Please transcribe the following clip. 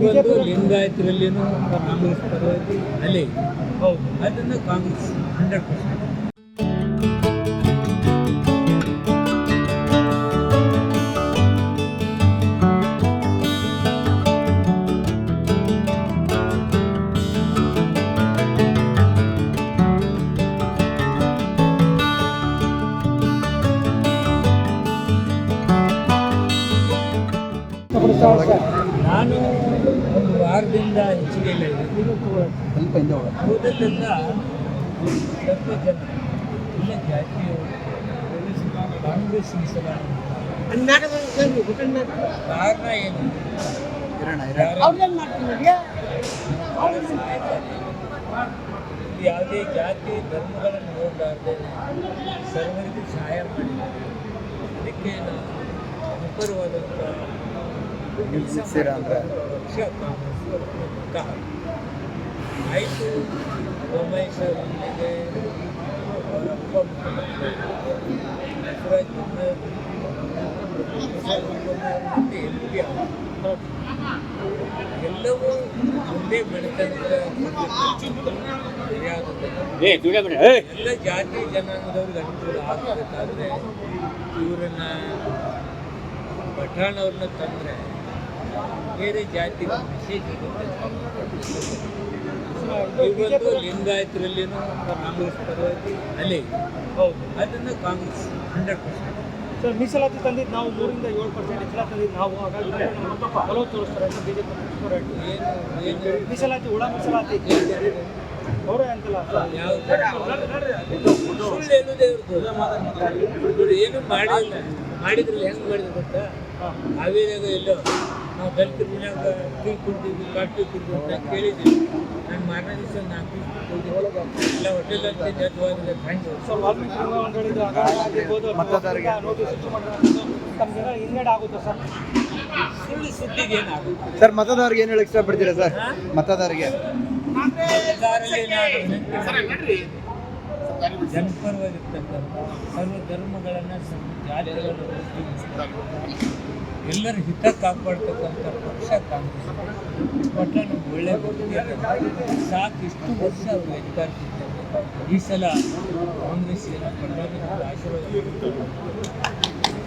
ಇವತ್ತು ಲಿಂಗಾಯತರಲ್ಲಿನೂ ಕಾಂಗ್ರೆಸ್ ಪರವಾಗಿ ಅಲೆ ಅದನ್ನು ಕಾಂಗ್ರೆಸ್ ಹಂಡ್ರೆಡ್ ಪರ್ಸೆಂಟ್. ನಾನು ವಾರದಿಂದ ಹೆಚ್ಚಿಗೆ ಇಲ್ಲ ಇದು. ಸ್ವಲ್ಪ ಹಿಂದೆ ಕೂದಲೆಲ್ಲ ಸ್ವಲ್ಪ ಜನ ಇಲ್ಲ ಜಾತಿಯವರು ಕಾಂಗ್ರೆಸ್ ಸಲ ಕಾರಣ ಏನು? ಯಾವುದೇ ಜಾತಿ ಧರ್ಮಗಳನ್ನು ನೋಡಲಾರ್ದೆ ಸರ್ವರಿಗೂ ಸಹಾಯ ಮಾಡಿದ್ದಾರೆ ಅದಕ್ಕೆ ನಾವು ವಿಪರವಾದಂಥ ನಿಲ್ಸಿದ್ದೀರಾ ಅಂದ್ರೆ? ಆಯಿತು. ಬೊಮ್ಮಾಯಿ ಸರ್ ಪಿ ಎಲ್ಲವೂ ಒಂದೇ ಎಲ್ಲ ಜಾತಿ ಜನಾಂಗದವ್ರಿಗೆ ಅನುಕೂಲ ಆಗಬೇಕಾದ್ರೆ ಇವರನ್ನ ಪಠಾಣವ್ರನ್ನ ತಂದರೆ ಬೇರೆ ಜಾತಿ ಮೆಸೇಜ್ ಇವತ್ತು ಲಿಂಗಾಯತರಲ್ಲಿನೂ ಕಾಂಗ್ರೆಸ್ ಪರವಾಗಿ ಅಲ್ಲಿ ಹೌದು. ಅದನ್ನು ಕಾಂಗ್ರೆಸ್ ಹಂಡ್ರೆಡ್ ಪರ್ಸೆಂಟ್. ಸರ್ ಮೀಸಲಾತಿ ತಂದಿದ್ದು ನಾವು ಮೂರಿಂದ ಏಳು ಪರ್ಸೆಂಟ್ ಮೀಸಲಾತಿ ತಂದಿದ್ದು ನಾವು ಹಾಗಾಗಿ ಒಲವು ತೋರಿಸ್ತಾರೆ ಅಂತ ಮೀಸಲಾತಿ ಉಳ ಮೀಸಲಾತಿ? ಅವರೇ ಅಂತಲ್ಲ. ಯಾವ ಸುಳ್ಳು ಹೇಳೋದೇ ಇವ್ರದ್ದು ಇವ್ರು ಏನು ಮಾಡಿಲ್ಲ. ಮಾಡಿದ್ರಲ್ಲಿ ಹೆಂಗೆ ಮಾಡಿದ್ರು ಗೊತ್ತಾ? ಹಾವೇರಿಯಾಗ ಎಲ್ಲೋ. ನಾವು ದಲಿತರ ಮನ್ಯಾಗ ಟೀ ಕುಡ್ತೀವಿ ಕಾಫಿ ಕುಡ್ತೀವಿ ಅಂತ ಕೇಳಿದ್ವಿ ನಾನು ಮಾರನೇ ದಿವಸ ನಾಲ್ಕು ಎಲ್ಲ ಹೋಟೆಲ್ ಅಂತ ಜಡ್ವಾದ ಥ್ಯಾಂಕ್ ಯು ಸೊ ವಾಲ್ಮೀಕಿ ಆಗಿರ್ಬೋದು ಮತದಾರರಿಗೆ. ನೋಟಿಸ್ ಇಶ್ಯೂ ಮಾಡಿರೋದು ತಮ್ಗೆ ಹಿನ್ನಡೆ ಆಗುತ್ತಾ ಸರ್? ಸುಳ್ಳು ಸುದ್ದಿಗೆ ಏನಾಗುತ್ತೆ? ಸರ್ ಮತದಾರರಿಗೆ ಏನು ಹೇಳಕ್ಕೆ ಇಷ್ಟಪಡ್ತೀರಾ ಸರ್? ಮತದಾರರಿಗೆ. ಜನಪರವಾಗಿರ್ತಕ್ಕಂಥ ಸರ್ವ ಧರ್ಮಗಳನ್ನು ಜಾತಿಗಳನ್ನು ಎಲ್ಲರ ಹಿತ ಕಾಪಾಡ್ತಕ್ಕಂಥ ಪಕ್ಷ ಕಾಂಗ್ರೆಸ್. ಪಟ್ಟ ನಮ್ಗೆ ಒಳ್ಳೆ ವ್ಯಕ್ತಿ ಅದಾರ. ಸಾಕು ಇಷ್ಟು ವರ್ಷ ಅವರು ಅಧಿಕಾರಕ್ಕಿದ್ದಾರೆ ಈ ಸಲ ಕಾಂಗ್ರೆಸ್ ಏನು ಆಶೀರ್ವಾದ